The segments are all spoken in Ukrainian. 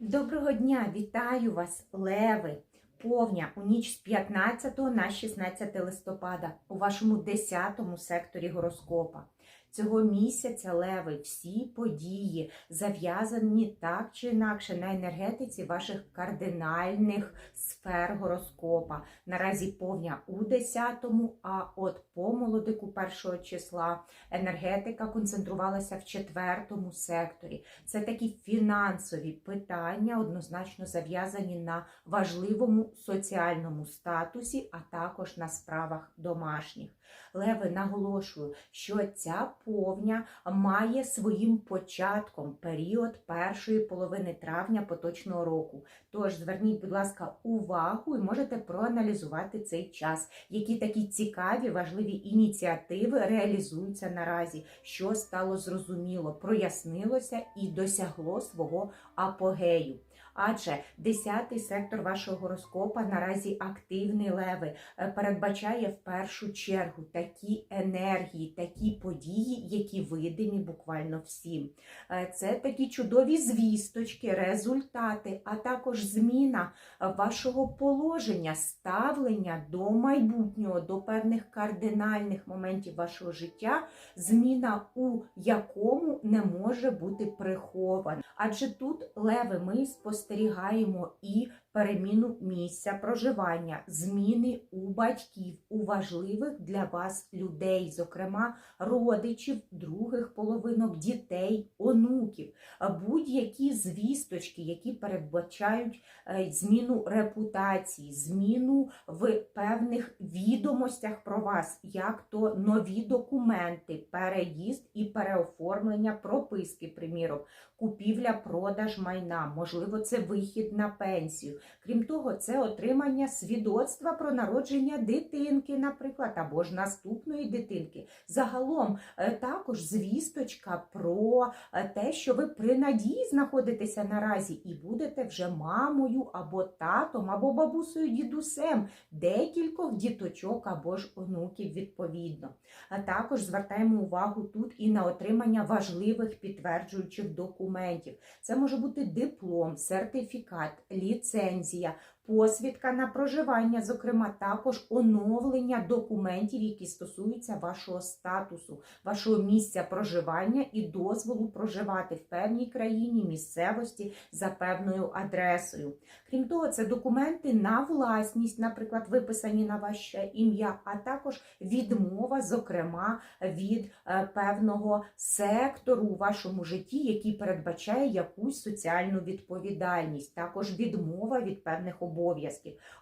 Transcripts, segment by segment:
Доброго дня! Вітаю вас, леви! Повня у ніч з 15 на 16 листопада у вашому 10 секторі гороскопа. Цього місяця леви всі події зав'язані так чи інакше на енергетиці ваших кардинальних сфер гороскопа. Наразі повня у 10-му, а от по молодику першого числа енергетика концентрувалася в четвертому секторі. Це такі фінансові питання, однозначно зав'язані на важливому соціальному статусі, а також на справах домашніх. Леви, наголошую, що ця повня має своїм початком період першої половини травня поточного року. Тож зверніть, будь ласка, увагу і можете проаналізувати цей час, які такі цікаві, важливі ініціативи реалізуються наразі, що стало зрозуміло, прояснилося і досягло свого апогею. Адже 10-й сектор вашого гороскопа наразі активний леви е, передбачає в першу чергу такі енергії, такі події, які видимі буквально всім. Е, Це такі чудові звісточки, результати, а також зміна е, вашого положення, ставлення до майбутнього, до певних кардинальних моментів вашого життя, зміна у якому не може бути прихована. Адже тут леви ми спостерігаємо і переміну місця проживання, зміни у батьків, у важливих для вас людей, зокрема родичів, других половинок, дітей, онуків, будь-які звісточки, які передбачають е, зміну репутації, зміну в певних відомостях про вас, як то нові документи, переїзд і переоформлення прописки, приміром, купівля-продаж майна, можливо, це вихід на пенсію. Крім того, це отримання свідоцтва про народження дитинки, наприклад, або ж наступної дитинки. Загалом е, також звісточка про е, те, що ви при надії знаходитеся наразі і будете вже мамою або татом, або бабусею, дідусем декількох діточок або ж онуків відповідно. А також звертаємо увагу тут і на отримання важливих підтверджуючих документів. Це може бути диплом, сертифікат, ліцензія, посвідка на проживання, зокрема, також оновлення документів, які стосуються вашого статусу, вашого місця проживання і дозволу проживати в певній країні, місцевості за певною адресою. Крім того, це документи на власність, наприклад, виписані на ваше ім'я, а також відмова, зокрема, від е, певного сектору у вашому житті, який передбачає якусь соціальну відповідальність, також відмова від певних обов'язків.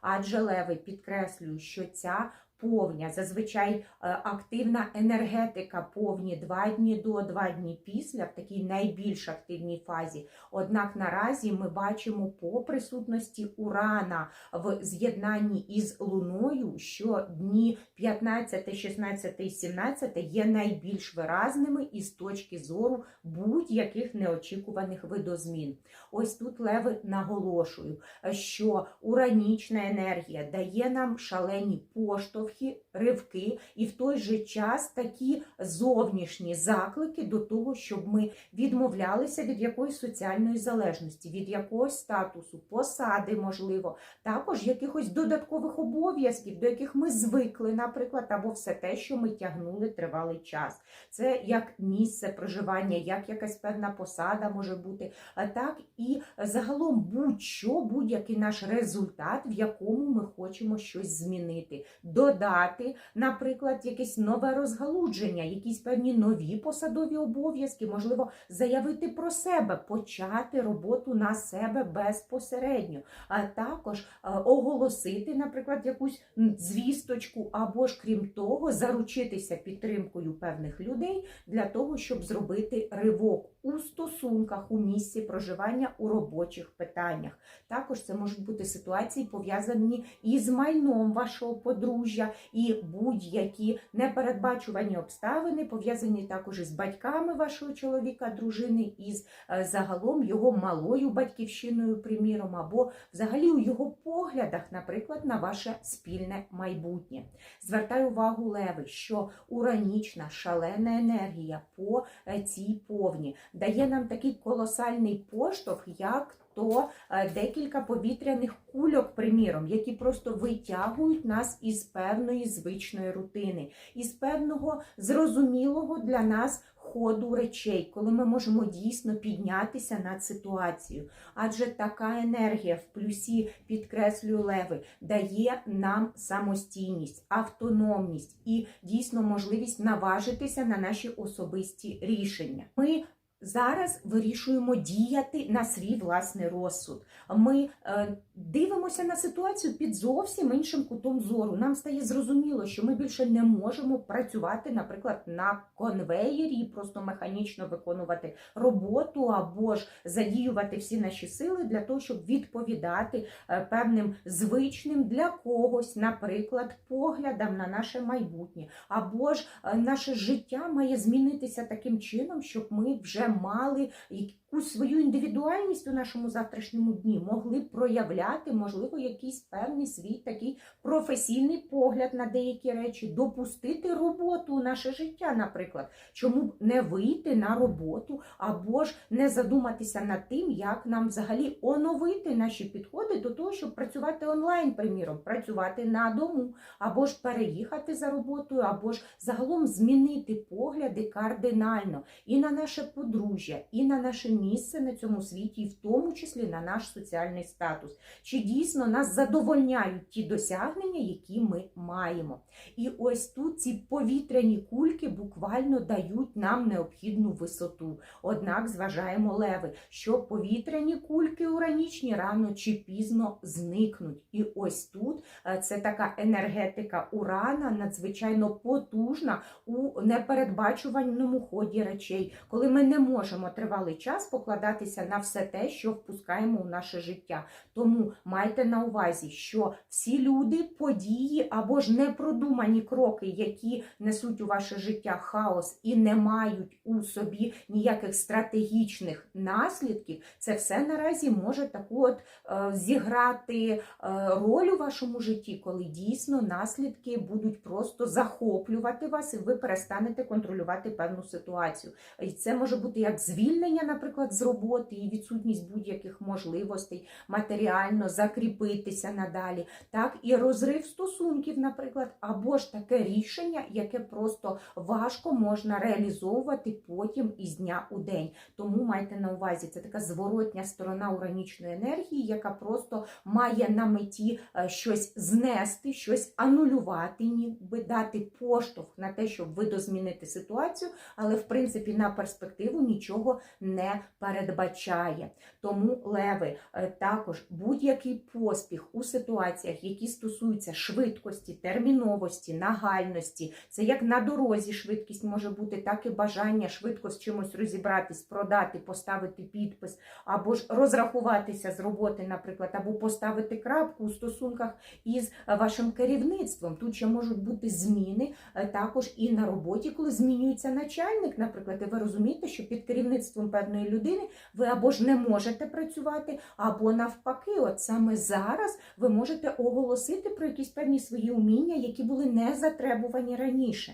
Адже леви підкреслюю, що ця повня, зазвичай е, активна енергетика повні два дні до, два дні після, в такій найбільш активній фазі. Однак наразі ми бачимо по присутності урана в з'єднанні із луною, що дні 15, 16 і 17 є найбільш виразними із точки зору будь-яких неочікуваних видозмін. Ось тут леви наголошую, що уранічна енергія дає нам шалені поштовхи, ривки, і в той же час такі зовнішні заклики до того, щоб ми відмовлялися від якоїсь соціальної залежності, від якогось статусу, посади, можливо, також якихось додаткових обов'язків, до яких ми звикли, наприклад, або все те, що ми тягнули тривалий час. Це як місце проживання, як якась певна посада може бути, так і загалом будь-що, будь-який наш результат, в якому ми хочемо щось змінити, додати, наприклад, якесь нове розгалудження, якісь певні нові посадові обов'язки, можливо, заявити про себе, почати роботу на себе безпосередньо, а також е, оголосити, наприклад, якусь звісточку, або ж крім того, заручитися підтримкою певних людей для того, щоб зробити ривок у стосунках, у місці проживання, у робочих питаннях. Також це можуть бути ситуації пов'язані із майном вашого подружжя і будь-які непередбачувані обставини, пов'язані також із батьками вашого чоловіка, дружини, із е, загалом його малою батьківщиною, приміром, або взагалі у його поглядах, наприклад, на ваше спільне майбутнє. Звертаю увагу Леви, що уранічна шалена енергія по е, цій повні дає нам такий колосальний поштовх, як то е, декілька повітряних кульок, приміром, які просто витягують нас із певної звичної рутини, із певного зрозумілого для нас ходу речей, коли ми можемо дійсно піднятися над ситуацією. Адже така енергія в плюсі, підкреслюю леви, дає нам самостійність, автономність і дійсно можливість наважитися на наші особисті рішення. Ми Зараз вирішуємо діяти на свій власний розсуд. Ми е, дивимося на ситуацію під зовсім іншим кутом зору. Нам стає зрозуміло, що ми більше не можемо працювати, наприклад, на конвеєрі просто механічно виконувати роботу або ж задіювати всі наші сили для того, щоб відповідати е, певним звичним для когось, наприклад, поглядам на наше майбутнє, або ж е, наше життя має змінитися таким чином, щоб ми вже мали якусь свою індивідуальність у нашому завтрашньому дні, могли б проявляти, можливо, якийсь певний свій такий професійний погляд на деякі речі, допустити роботу у наше життя, наприклад. Чому б не вийти на роботу, або ж не задуматися над тим, як нам взагалі оновити наші підходи до того, щоб працювати онлайн, приміром, працювати на дому, або ж переїхати за роботою, або ж загалом змінити погляди кардинально і на наше подружжя, і на наше місце на цьому світі, і в тому числі на наш соціальний статус. Чи дійсно нас задовольняють ті досягнення, які ми маємо? І ось тут ці повітряні кульки буквально дають нам необхідну висоту. Однак зважаємо леви, що повітряні кульки уранічні рано чи пізно зникнуть. І ось тут е, це така енергетика урана надзвичайно потужна у непередбачуваному ході речей, коли ми не можемо тривалий час покладатися на все те, що впускаємо у наше життя. Тому майте на увазі, що всі люди, події або ж непродумані кроки, які несуть у ваше життя хаос і не мають у собі ніяких стратегічних наслідків, це все наразі може таку от е, зіграти е, роль у вашому житті, коли дійсно наслідки будуть просто захоплювати вас, і ви перестанете контролювати певну ситуацію. І це може бути як звільнення, наприклад, з роботи і відсутність будь-яких можливостей матеріально закріпитися надалі, так і розрив стосунків, наприклад, або ж таке рішення, яке просто важко можна реалізовувати потім із дня у день. Тому майте на увазі, це така зворотня сторона уранічної енергії, яка просто має на меті е, щось знести, щось анулювати, ніби дати поштовх на те, щоб видозмінити ситуацію, але в принципі на перспективу нічого не передбачає. Тому леви е, також будь-який поспіх у ситуаціях, які стосуються швидкості, терміновості, нагальності, це як на дорозі швидкість може бути, так і бажання швидко з чимось розібратись, продати, поставити підпис, або ж розрахуватися з роботи, наприклад, або поставити крапку у стосунках із вашим керівництвом. Тут ще можуть бути зміни е, також і на роботі, коли змінюється начальник, наприклад, і ви розумієте, що під керівництвом певної людини ви або ж не можете працювати, або навпаки, от саме зараз ви можете оголосити про якісь певні свої уміння, які були не затребувані раніше.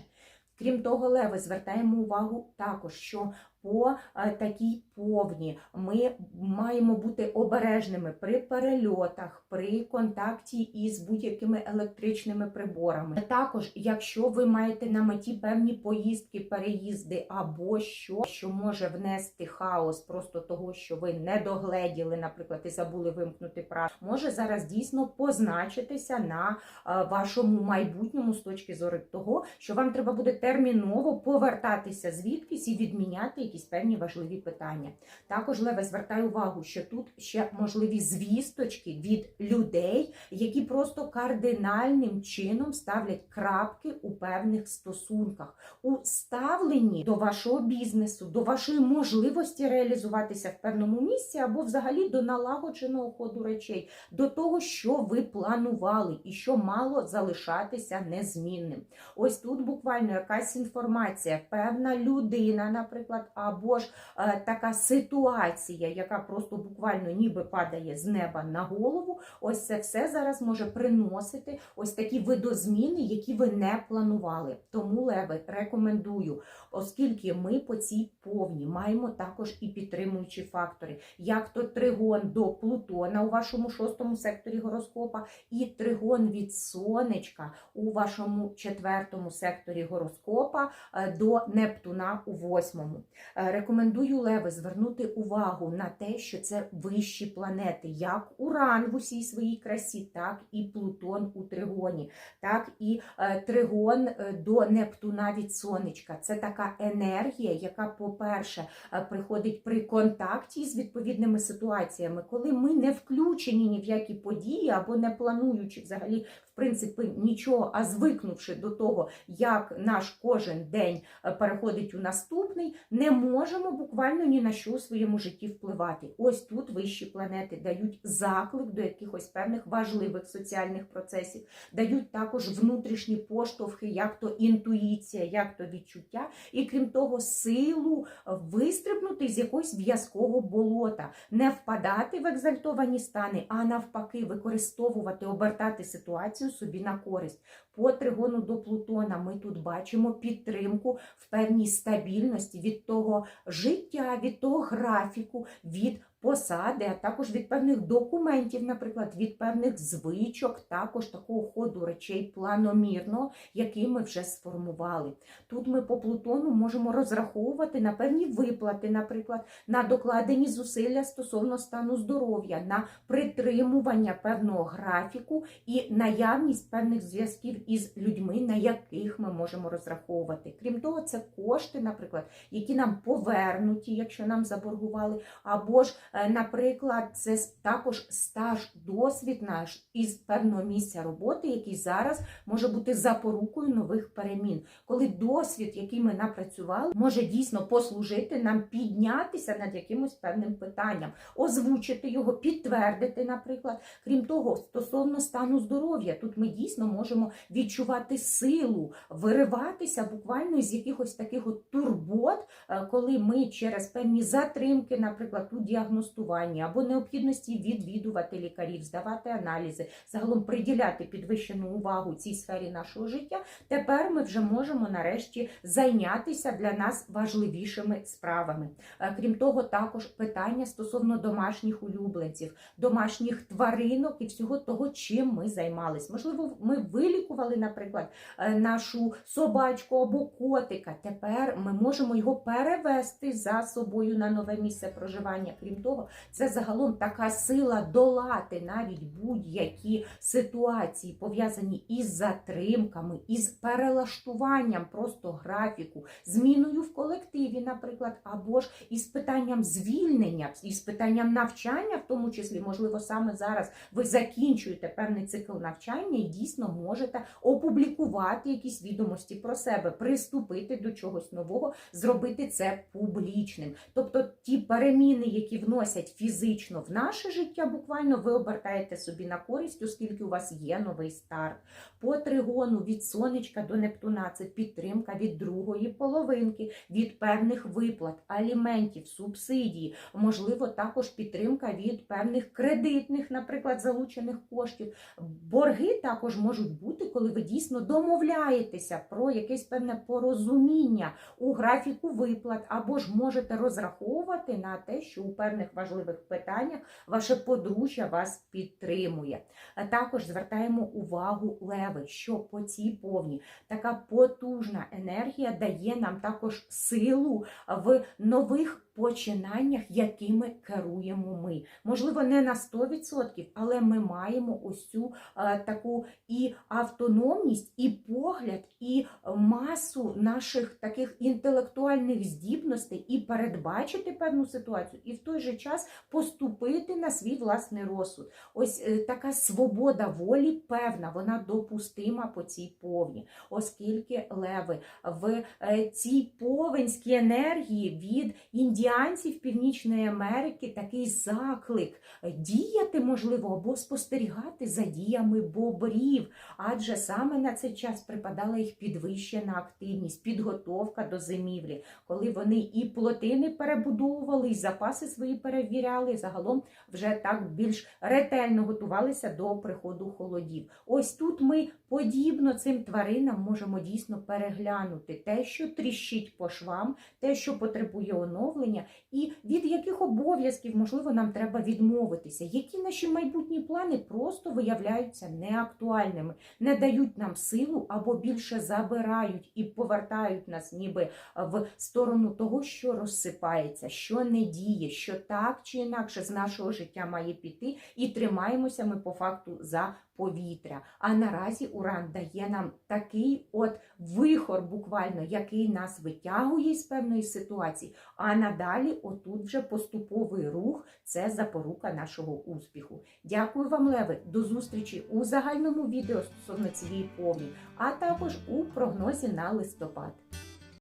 Крім того, леви звертаємо увагу також, що по е, такій повні ми маємо бути обережними при перельотах, при контакті із будь-якими електричними приборами. Також, якщо ви маєте на меті певні поїздки, переїзди або що, що може внести хаос просто того, що ви не догледіли, наприклад, і забули вимкнути прав, може зараз дійсно позначитися на е, вашому майбутньому з точки зору того, що вам треба буде терміново повертатися звідкись і відміняти якісь певні важливі питання. Також Леве звертаю увагу, що тут ще можливі звісточки від людей, які просто кардинальним чином ставлять крапки у певних стосунках, у ставленні до вашого бізнесу, до вашої можливості реалізуватися в певному місці, або взагалі до налагодженого ходу речей, до того, що ви планували і що мало залишатися незмінним. Ось тут буквально якась інформація, певна людина, наприклад, або ж е, така ситуація, яка просто буквально ніби падає з неба на голову. Ось це все зараз може приносити ось такі видозміни, які ви не планували. Тому леви рекомендую, оскільки ми по цій повні маємо також і підтримуючі фактори, як то тригон до Плутона у вашому шостому секторі гороскопа, і тригон від сонечка у вашому четвертому секторі гороскопа е, до Нептуна у восьмому. Е, Рекомендую леви звернути увагу на те, що це вищі планети, як Уран в усій своїй красі, так і Плутон у тригоні, так і е, тригон е, до Нептуна від сонечка. Це така енергія, яка, по-перше, приходить при контакті з відповідними ситуаціями, коли ми не включені ні в які події або не плануючи взагалі. В принципі, нічого, а звикнувши до того, як наш кожен день е, переходить у наступний, не можемо буквально ні на що у своєму житті впливати. Ось тут вищі планети дають заклик до якихось певних важливих соціальних процесів, дають також внутрішні поштовхи, як то інтуїція, як то відчуття, і крім того, силу вистрибнути з якогось в'язкого болота, не впадати в екзальтовані стани, а навпаки, використовувати, обертати ситуацію собі на користь. По тригону до Плутона ми тут бачимо підтримку в певній стабільності від того життя, від того графіку, від посади, а також від певних документів, наприклад, від певних звичок, також такого ходу речей планомірного, який ми вже сформували. Тут ми по Плутону можемо розраховувати на певні виплати, наприклад, на докладені зусилля стосовно стану здоров'я, на притримування певного графіку і наявність певних зв'язків із людьми, на яких ми можемо розраховувати. Крім того, це кошти, наприклад, які нам повернуті, якщо нам заборгували, або ж, наприклад, це також стаж, досвід наш із певного місця роботи, який зараз може бути запорукою нових перемін, коли досвід, який ми напрацювали, може дійсно послужити нам піднятися над якимось певним питанням, озвучити його, підтвердити, наприклад. Крім того, стосовно стану здоров'я, тут ми дійсно можемо відчувати силу, вириватися буквально з якихось таких от турбот, е, коли ми через певні затримки, наприклад, у діагностуванні або необхідності відвідувати лікарів, здавати аналізи, загалом приділяти підвищену увагу цій сфері нашого життя. Тепер ми вже можемо нарешті зайнятися для нас важливішими справами. Е, Крім того, також питання стосовно домашніх улюбленців, домашніх тваринок і всього того, чим ми займались. Можливо, ми вилікували, наприклад, е, нашу собачку або котика. Тепер ми можемо його перевести за собою на нове місце проживання. Крім того, це загалом така сила долати навіть будь-які ситуації, пов'язані із затримками, із перелаштуванням просто графіку, зміною в колективі, наприклад, або ж із питанням звільнення, із питанням навчання, в тому числі, можливо, саме зараз ви закінчуєте певний цикл навчання і дійсно можете опублікувати якісь відомості про себе, приступити до чогось нового, зробити це публічним. Тобто ті переміни, які вносять фізично в наше життя, буквально ви обертаєте собі на користь, оскільки у вас є новий старт. По тригону від сонечка до Нептуна це підтримка від другої половинки, від певних виплат, аліментів, субсидій, можливо, також підтримка від певних кредитних, наприклад, залучених коштів. Борги також можуть бути, коли ви дійсно домовляєтеся про якесь певне порозуміння у графіку виплат, або ж можете розраховувати на те, що у певних важливих питаннях ваше подружжя вас підтримує. Також звертаємо увагу леви, що по цій повні така потужна енергія дає нам також силу в нових починаннях, якими керуємо ми. Можливо, не на 100%, але ми маємо ось цю е, таку і автономність, і погляд, і масу наших таких інтелектуальних здібностей, і передбачити певну ситуацію, і в той же час поступити на свій власний розсуд. Ось е, така свобода волі певна, вона допустима по цій повні, оскільки леви в е, цій повенській енергії від індіанської індіанців Північної Америки такий заклик діяти можливо або спостерігати за діями бобрів, адже саме на цей час припадала їх підвищена активність, підготовка до зимівлі, коли вони і плотини перебудовували, і запаси свої перевіряли, і загалом вже так більш ретельно готувалися до приходу холодів. Ось тут ми подібно цим тваринам можемо дійсно переглянути те, що тріщить по швам, те, що потребує оновлення, і від яких обов'язків, можливо, нам треба відмовитися, які наші майбутні плани просто виявляються неактуальними, не дають нам силу або більше забирають і повертають нас ніби в сторону того, що розсипається, що не діє, що так чи інакше з нашого життя має піти, і тримаємося ми по факту за повітря. А наразі Уран дає нам такий от вихор, буквально, який нас витягує з певної ситуації. А надалі, отут вже поступовий рух це запорука нашого успіху. Дякую вам, Леви, до зустрічі у загальному відео стосовно цієї повні, а також у прогнозі на листопад.